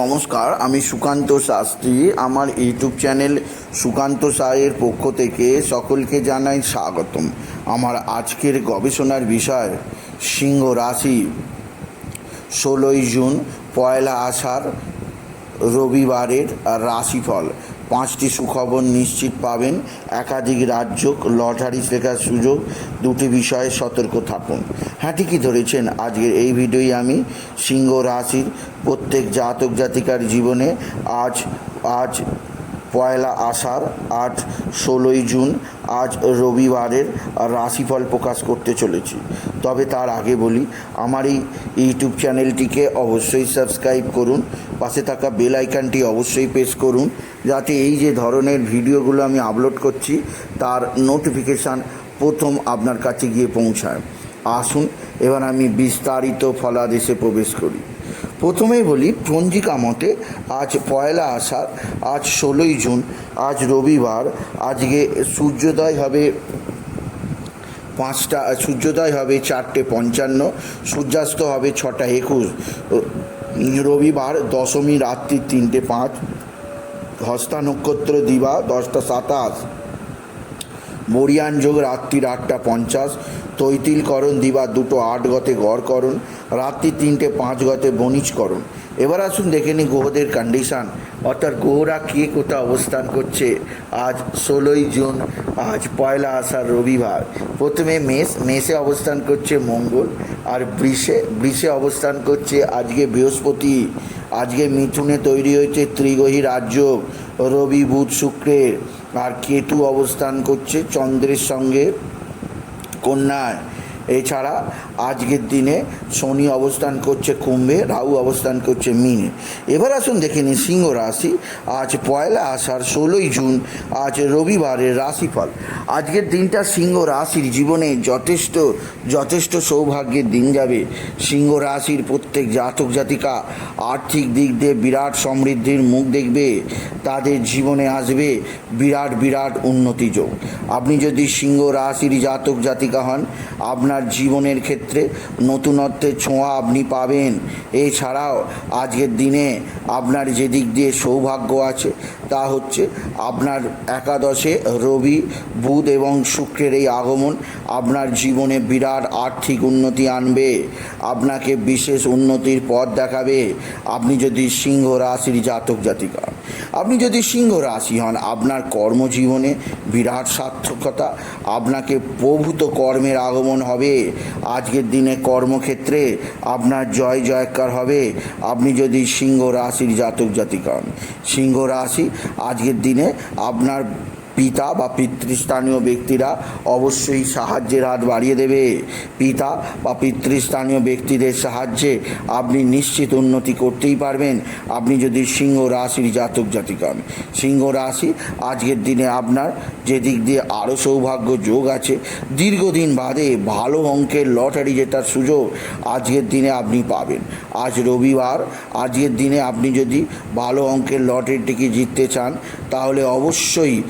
নমস্কার, আমি সুকান্ত শাস্ত্রী। আমার ইউটিউব চ্যানেল সুকান্ত সায়ের পক্ষ থেকে সকলকে জানাই স্বাগতম। আমার আজকের গবেষণার বিষয়, সিংহ রাশি। ষোলোই জুন, পয়লা আষাঢ় রবিবারের রাশিফল। পাঁচটি সুখবর নিশ্চিত পাবেন। একাধিক রাজ্য লটারি শেখার সুযোগ, দুটি বিষয়ে সতর্ক থাকুন। হ্যাঁ ঠিকই ধরেছেন? আজকের এই ভিডিওই আমি। সিংহ রাশির প্রত্যেক জাতক জাতিকার জীবনে আজ আজ পয়লা আষাঢ় আজ ষোলোই জুন আজ রবিবারের রাশিফল প্রকাশ করতে চলেছি। তবে তার আগে বলি, আমার এই ইউটিউব চ্যানেলটিকে অবশ্যই সাবস্ক্রাইব করুন, পাশে থাকা বেল আইকনটি অবশ্যই প্রেস করুন, যাতে এই যে ধরনের ভিডিওগুলো আমি আপলোড করছি, তার নোটিফিকেশান প্রথম আপনার কাছে গিয়ে পৌঁছায়। আসুন, এবার আমি বিস্তারিত ফলাদেশে প্রবেশ করি। প্রথমেই বলি, পঞ্জিকা মতে আজ পয়লা আষাঢ়, আজ ষোলোই জুন, আজ রবিবার, আজকে সূর্যোদয় হবে পাঁচটা, সূর্যোদয় হবে চারটে পঞ্চান্ন, সূর্যাস্ত হবে ছটা একুশ, রবিবার দশমী রাত্রি তিনটে পাঁচ হস্তা নক্ষত্র দিবা দশটা সাতাশ। মরিয়ান যোগ রাত্রির আটটা পঞ্চাশ তৈতিলকরণ দিবা দুটো আট গতে গড়করণ রাত্রি তিনটে পাঁচ গতে বণিজকরণ এবার আসুন দেখে নিই গ্রহদের কন্ডিশান অর্থাৎ গ্রহরা কে কোথায় অবস্থান করছে? আজ ষোলোই জুন, আজ পয়লা আষাঢ় রবিবার। প্রথমে মেষ, মেষে অবস্থান করছে মঙ্গল, আর বৃষে বৃষে অবস্থান করছে আজকে বৃহস্পতি। আজকে মিথুনে তৈরি হয়েছে ত্রিগহী রাজ্য রবি বুধ শুক্রের আর কেতু অবস্থান করছে চন্দ্রের সঙ্গে কন্যায়। এছাড়া আজকের দিনে শনি অবস্থান করছে কুম্ভে, রাহু অবস্থান করছে মিনে। এবার আসুন দেখে নিন সিংহ রাশি। আজ পয়লা আষাঢ়, ষোলোই জুন, আজ রবিবারের রাশিফল। আজকের দিনটা সিংহ রাশির জীবনে যথেষ্ট যথেষ্ট সৌভাগ্যের দিন যাবে। সিংহ রাশির প্রত্যেক জাতক জাতিকা আর্থিক দিক দিয়ে বিরাট সমৃদ্ধির মুখ দেখবে। তাদের জীবনে আসবে বিরাট বিরাট উন্নতি যোগ। আপনি যদি সিংহ রাশির জাতক জাতিকা হন, আপনার জীবনের ক্ষেত্রে নতুনত্বের ছোঁয়া আপনি পাবেন। এছাড়াও আজকের দিনে আপনার যে দিক দিয়ে সৌভাগ্য আছে, তা হচ্ছে আপনার একাদশে রবি, বুধ এবং শুক্রের এই আগমন আপনার জীবনে বিরাট আর্থিক উন্নতি আনবে। আপনাকে বিশেষ উন্নতির পথ দেখাবে। আপনি যদি সিংহ রাশির জাতক জাতিকা, আপনি যদি সিংহ রাশি হন, আপনার কর্মজীবনে বিরাট সার্থকতা, আপনাকে প্রভূত কর্মের আগমন হবে। আজকের দিনে কর্মক্ষেত্রে আপনার জয় জয়কার হবে। আপনি যদি সিংহ রাশির জাতক জাতিকান, সিংহ রাশি আজকের দিনে আপনার পিতা বা পিতৃস্থানীয় ব্যক্তিরা অবশ্যই সাহায্যের হাত বাড়িয়ে দেবে। পিতা বা পিতৃস্থানীয় ব্যক্তিদের সাহায্যে আপনি নিশ্চিত উন্নতি করতেই পারবেন। আপনি যদি সিংহ রাশির জাতক জাতিকা সিংহ রাশি আজকের দিনে আপনার যে দিক দিয়ে আরও সৌভাগ্য যোগ আছে, দীর্ঘদিন বাদে ভালো অঙ্কের লটারি জেতার সুযোগ আজকের দিনে আপনি পাবেন। আজ রবিবার, আজকের দিনে আপনি যদি ভালো অঙ্কের লটারি টিকিট জিততে চান, তাহলে অবশ্যই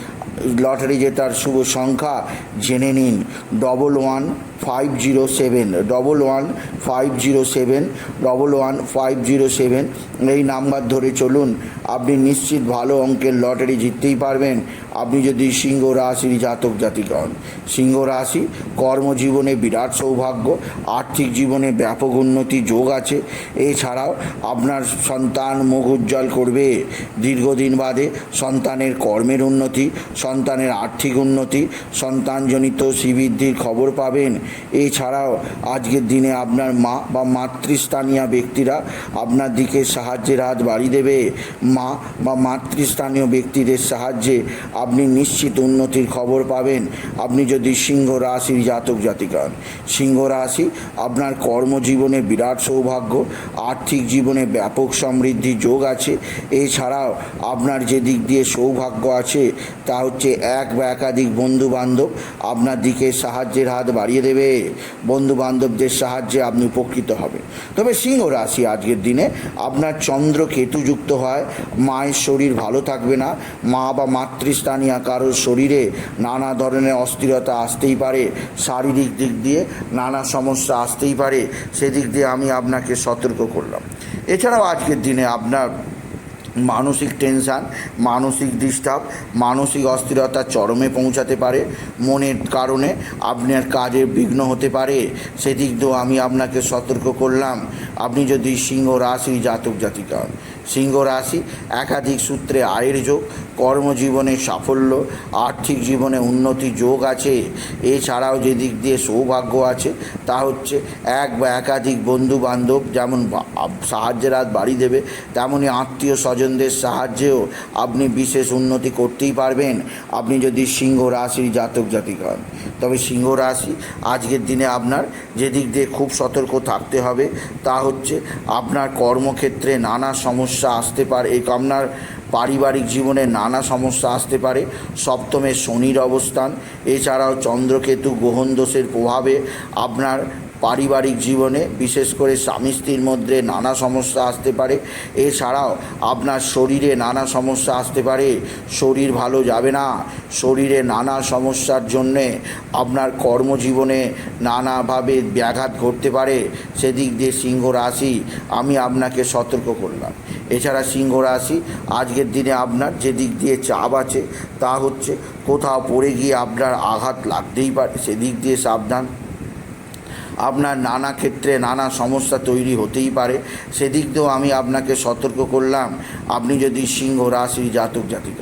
লটারি জেতার শুভ সংখ্যা জেনে নিন double one five zero seven double one five zero seven double one five zero seven এই নাম্বার ধরে চলুন। আপনি নিশ্চিত ভালো অঙ্কের লটারি জিততেই পারবেন। আপনি যদি সিংহ রাশির জাতক জাতিকা হন, সিংহ রাশি কর্মজীবনে বিরাট সৌভাগ্য, আর্থিক জীবনে ব্যাপক উন্নতি, যোগ আছে। এছাড়াও আপনার সন্তান মুখ উজ্জ্বল করবে। দীর্ঘদিন বাদে সন্তানের কর্মের উন্নতি, সন্তানের আর্থিক উন্নতি, সন্তানজনিত শ্রীবৃদ্ধির খবর পাবেন। এছাড়াও আজকের দিনে আপনার মা বা মাতৃস্থানীয় ব্যক্তিরা আপনার দিকে সাহায্যের হাত বাড়িয়ে দেবে। মা বা মাতৃস্থানীয় ব্যক্তিদের সাহায্যে আপনি নিশ্চিত উন্নতির খবর পাবেন। আপনি যদি সিংহ রাশির জাতক জাতিকা হন সিংহ রাশি আপনার কর্মজীবনে বিরাট সৌভাগ্য, আর্থিক জীবনে ব্যাপক সমৃদ্ধি যোগ আছে। এছাড়াও আপনার যে দিক দিয়ে সৌভাগ্য আছে, তা হচ্ছে এক বা একাধিক বন্ধু বান্ধব আপনার দিকে সাহায্যের হাত বাড়িয়ে দেবে। বন্ধু বান্ধবদের সাহায্যে আপনি উপকৃত হবেন। তবে সিংহ রাশি আজকের দিনে আপনার চন্দ্র কেতু যুক্ত হয়। মায়ের শরীর ভালো থাকবে না। মা বা মাতৃস্থানীয় কারোর শরীরে নানা ধরনের অস্থিরতা আসতেই পারে, শারীরিক দিক দিয়ে নানা সমস্যা আসতেই পারে, সেদিক দিয়ে আমি আপনাকে সতর্ক করলাম এছাড়াও আজকের দিনে আপনার মানসিক টেনশান, মানসিক ডিস্টার্ব, মানসিক অস্থিরতা চরমে পৌঁছাতে পারে, মনের কারণে আপনার কাজে বিঘ্ন হতে পারে, সেদিক দিয়েও আমি আপনাকে সতর্ক করলাম আপনি যদি সিংহ রাশি জাতক জাতিকা। সিংহ রাশি, একাধিক সূত্রে আয়ের যোগ, কর্মজীবনে সাফল্য, আর্থিক জীবনে উন্নতি যোগ আছে। এছাড়াও যে দিক দিয়ে সৌভাগ্য আছে, তা হচ্ছে এক বা একাধিক বন্ধু বান্ধব যেমন সাহায্যের হাত বাড়ি দেবে তেমনই আত্মীয় স্বজনদের সাহায্যেও আপনি বিশেষ উন্নতি করতেই পারবেন। আপনি যদি সিংহ রাশির জাতক জাতিক হন, তবে সিংহ রাশি আজকের দিনে আপনার যে দিক দিয়ে খুব সতর্ক থাকতে হবে, তা হচ্ছে আপনার কর্মক্ষেত্রে নানা সমস্যা আসতে পারে এই আপনার পারিবারিক জীবনে নানা সমস্যা আসতে পারে। সপ্তমে শনির অবস্থান, এছাড়াও চন্দ্রকেতু গ্রহণ দোষের প্রভাবে আপনার পারিবারিক জীবনে, বিশেষ করে স্বামী স্ত্রীর মধ্যে নানা সমস্যা আসতে পারে। এছাড়াও আপনার শরীরে নানা সমস্যা আসতে পারে। শরীর ভালো যাবে না। শরীরে নানা সমস্যার জন্যে আপনার কর্মজীবনে নানাভাবে ব্যাঘাত ঘটতে পারে। সেদিক দিয়ে সিংহ রাশি, আমি আপনাকে সতর্ক করলাম। এছাড়া সিংহ রাশি, আজকের দিনে আপনার যে দিক দিয়ে চাপ আছে তা হচ্ছে কোথাও পড়ে গিয়ে আপনার আঘাত লাগতেই পারে। সেদিক দিয়ে সাবধান। আপনার নানা ক্ষেত্রে নানা সমস্যা তৈরি হতেই পারে। সেদিক দিয়েও আমি আপনাকে সতর্ক করলাম। আপনি যদি সিংহ রাশির জাতক জাতিক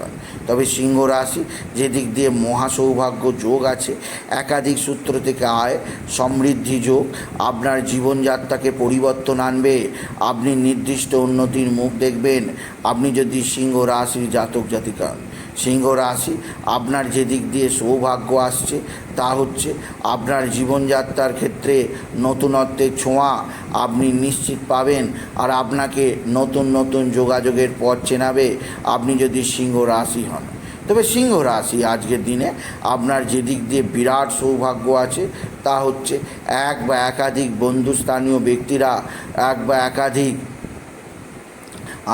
তবে সিংহ রাশি যেদিক দিয়ে মহা সৌভাগ্য যোগ আছে, একাধিক সূত্র থেকে আয়, সমৃদ্ধি যোগ, আপনার জীবনযাত্রাকে পরিবর্তন আনবে, আপনি নির্দিষ্ট উন্নতির মুখ দেখবেন। আপনি যদি সিংহ রাশির জাতক জাতিকা সিংহ রাশি, আপনার যে দিক দিয়ে সৌভাগ্য আসছে, তা হচ্ছে আপনার জীবনযাত্রার ক্ষেত্রে নতুনত্বের ছোঁয়া আপনি নিশ্চিত পাবেন আর আপনাকে নতুন নতুন যোগাযোগের পথ চেনাবে আপনি যদি সিংহ রাশি হন। তবে সিংহ রাশি আজকের দিনে আপনার যেদিক দিয়ে বিরাট সৌভাগ্য আছে, তা হচ্ছে এক বা একাধিক বন্ধুস্থানীয় ব্যক্তিরা, এক বা একাধিক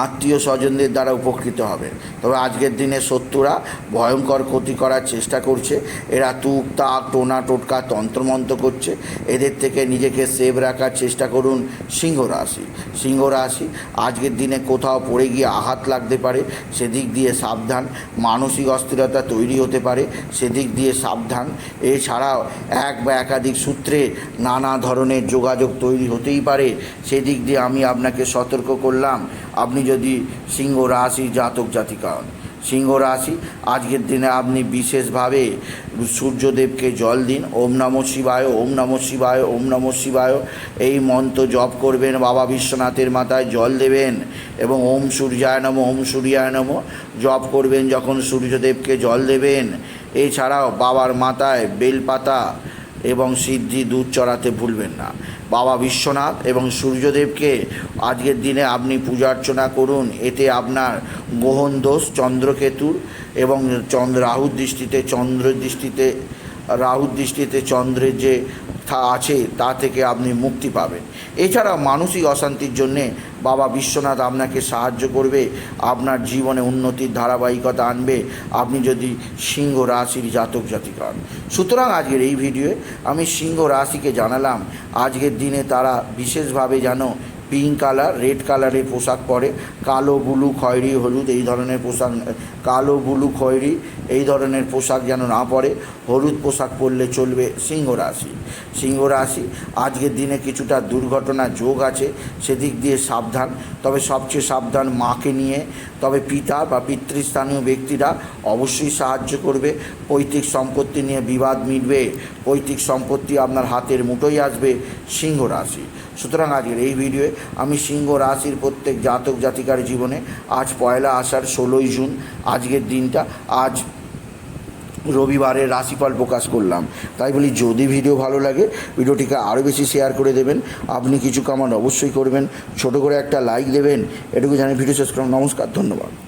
আত্মীয় স্বজনদের দ্বারা উপকৃত হবে। তবে আজকের দিনে শত্রুরা ভয়ঙ্কর ক্ষতি করার চেষ্টা করছে। এরা তুক তাক, টোনা, টোটকা, তন্ত্রমন্ত্র করছে। এদের থেকে নিজেকে সেভ রাখার চেষ্টা করুন সিংহ রাশি। সিংহ রাশি, আজকের দিনে কোথাও পড়ে গিয়ে আঘাত লাগতে পারে। সেদিক দিয়ে সাবধান। মানসিক অস্থিরতা তৈরি হতে পারে। সেদিক দিয়ে সাবধান। এছাড়াও এক বা একাধিক সূত্রে নানা ধরনের যোগাযোগ তৈরি হতেই পারে। সেদিক দিয়ে আমি আপনাকে সতর্ক করলাম। আপনি যদি সিংহ রাশি জাতক জাতিকা হন, সিংহ রাশি, আজকের দিনে আপনি বিশেষভাবে সূর্যদেবকে জল দিন, ওম নম শিবায়, ওম নম শিবায়, ওম নম শিবায়, এই মন্ত্র জপ করবেন, বাবা বিশ্বনাথের মাথায় জল দেবেন এবং ওম সূর্যায় নম, ওম সূর্যায় নম জপ করবেন যখন সূর্যদেবকে জল দেবেন। এছাড়াও বাবার মাথায় বেলপাতা এবং সিদ্ধি দুধ চড়াতে ভুলবেন না। বাবা বিশ্বনাথ এবং সূর্যদেবকে আজকের দিনে আপনি পূজা অর্চনা করুন, এতে আপনার গোহন দোষ চন্দ্রকেতুর এবং চন্দ্র রাহুর দৃষ্টিতে, চন্দ্রের দৃষ্টিতে, রাহুর দৃষ্টিতে চন্দ্রের যে আছে, তা থেকে আপনি মুক্তি পাবেন। এছাড়া মানসিক অশান্তির জন্যে বাবা বিশ্বনাথ আপনাকে সাহায্য করবে, আপনার জীবনে উন্নতির ধারাবাহিকতা আনবে, আপনি যদি সিংহ রাশির জাতক জাতিক হন। সুতরাং আজকের এই ভিডিওয়ে আমি সিংহ রাশিকে জানালাম, আজকের দিনে তারা বিশেষভাবে যেন পিঙ্ক কালার, রেড কালারের পোশাক পরে। কালো, ব্লু, খয়েরি, হলুদ, এই ধরনের পোশাক, কালো, ব্লু, খয়েরি, এই ধরনের পোশাক যেন না পরে। হলুদ পোশাক পরলে চলবে সিংহ রাশি। সিংহ রাশি, আজকের দিনে কিছুটা দুর্ঘটনা যোগ আছে, সেদিক দিয়ে সাবধান। তবে সবচেয়ে সাবধান মাকে নিয়ে, তবে পিতা বা পিতৃস্থানীয় ব্যক্তিরা অবশ্যই সাহায্য করবে। পৈতৃক সম্পত্তি নিয়ে বিবাদ মিটবে। পৈতৃক সম্পত্তি আপনার হাতের মুঠোই আসবে সিংহ রাশি। সুতরাং আজকের এই ভিডিওয়ে আমি সিংহ রাশির প্রত্যেক জাতক জাতিকার জীবনে আজ পয়লা আষাঢ় ষোলোই জুন, আজকের দিনটা আজ রবিবারের রাশিফল প্রকাশ করলাম। তাই বলি, যদি ভিডিও ভালো লাগে, ভিডিওটিকে আরও বেশি শেয়ার করে দেবেন। আপনি কিছু কামান অবশ্যই করবেন। ছোট করে একটা লাইক দেবেন। এটুকু জানি ভিডিও শেষ করলাম। নমস্কার, ধন্যবাদ।